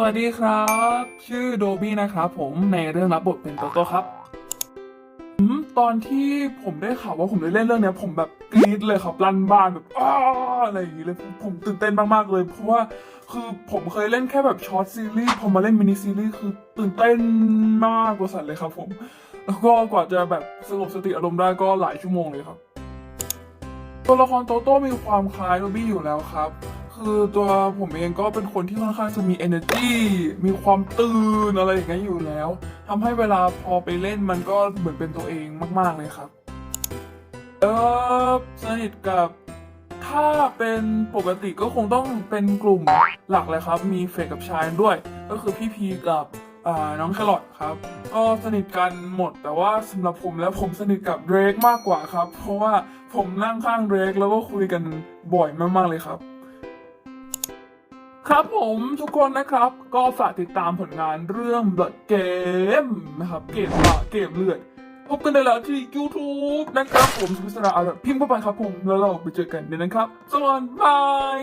สวัสดีครับ ชื่อโดบี้นะครับผมในเรื่องรับบทเป็นโตโต้ครับอืมตอนที่ผมได้ข่าวว่าผมได้เล่นเรื่องเนี้ย ผมแบบกรี๊ดเลยครับลั่นบ้านแบบอ้าอะไรอย่างงี้เลยผมผมตื่นเต้นมากๆเลย เพราะว่าคือผมเคยเล่นแค่แบบช็อตซีรีส์พอมาเล่นมินิซีรีส์คือตื่นเต้นมากกว่าสันเลยครับผม แล้วก็กว่าจะแบบสงบสติอารมณ์ได้ก็หลายชั่วโมงเลยครับ ตัวละครโตโต้มีความคล้ายโรบี้อยู่แล้วครับ คือตัวผมเองก็เป็นคนที่ค่อนข้างจะมี energy มีความตื่นอะไรอย่างเงี้ยอยู่แล้วทำให้เวลาพอไปเล่นมันก็เหมือนเป็นตัวเองมาก ๆเลยครับเออสนิทกับถ้าเป็นปกติก็คงต้องเป็นกลุ่มหลักเลยครับ มีเฟกกับชายด้วย ก็คือพี่พีกับอ่าน้องแครอทครับ ก็สนิทกันหมด แต่ว่าสำหรับผมแล้วผมสนิทกับเดรกมากกว่าครับ เพราะว่าผมนั่งข้างเดรกแล้วก็คุยกันบ่อยมากๆเลยครับ ครับผมทุกคนนะครับ ก็ฝากติดตามผลงานเรื่อง Blood Game นะครับ เกมละเกมเลือด พบกันได้แล้วที่ YouTube นะครับ ผมสุพิษราอาพิมพ์เข้าไปครับผม แล้วเราไปเจอกันเดี๋ยวนะครับ สวัสดีบาย